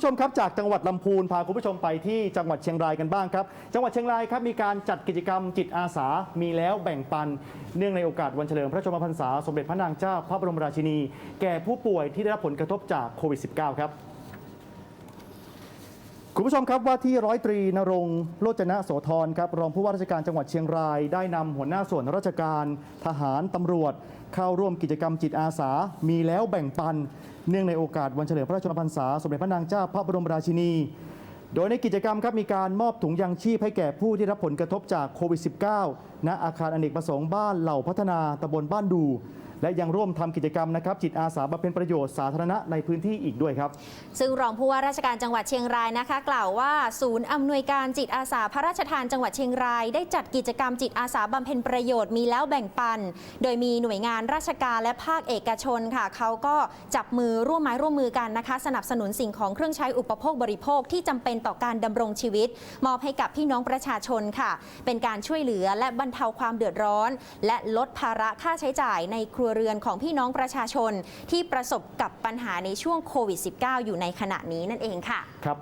ผู้ชมครับจากจังหวัดลำพูนพาคุณผู้ชมไปที่จังหวัดเชียงรายกันบ้างครับ จังหวัดเชียงรายครับมีการจัดกิจกรรมจิตอาสามีแล้วแบ่งปัน เนื่องในโอกาสวันเฉลิมพระชนมพรรษาสมเด็จพระนางเจ้าพระบรมราชินี แก่ผู้ป่วยที่ได้รับผลกระทบจากโควิด -19 ครับ คุณผู้ชมครับว่าที่ร้อยตรีนรงค์โลจนะโสธรครับรองผู้ว่าราชการจังหวัดเชียงราย ได้นำหัวหน้าส่วนราชการ ทหารตำรวจ เข้าร่วมกิจกรรมจิตอาสา มีแล้วแบ่งปัน เนื่องในโอกาสวันเฉลิมพระชนมพรรษาสมเด็จพระนางเจ้าพระบรมราชินี โดยในกิจกรรมครับมีการมอบถุงยางชีพให้แก่ผู้ที่รับผลกระทบจากโควิด -19 ณอาคารอเนกประสงค์บ้านเหล่าพัฒนาตำบลบ้านดู และยังร่วมทำกิจกรรมนะครับจิตอาสาบำเพ็ญประโยชน์สาธารณะในพื้นที่อีกด้วยครับ ซึ่งรองผู้ว่าราชการจังหวัดเชียงรายนะคะ กล่าวว่าศูนย์อำนวยการจิตอาสาพระราชทานจังหวัดเชียงราย ได้จัดกิจกรรมจิตอาสาบำเพ็ญประโยชน์มีแล้วแบ่งปัน โดยมีหน่วยงานราชการและภาคเอกชนค่ะเขาก็จับมือร่วมไม้ร่วมมือกันนะคะ สนับสนุนสิ่งของเครื่องใช้อุปโภคบริโภคที่จำเป็นต่อการดำรงชีวิต มอบให้กับพี่น้องประชาชนค่ะ เป็นการช่วยเหลือและบรรเทาความเดือดร้อน และลดภาระค่าใช้จ่ายในครัวเรือนของพี่น้องประชาชนที่ประสบกับปัญหาในช่วงโควิด -19 อยู่ในขณะนี้นั่นเองค่ะ ครับ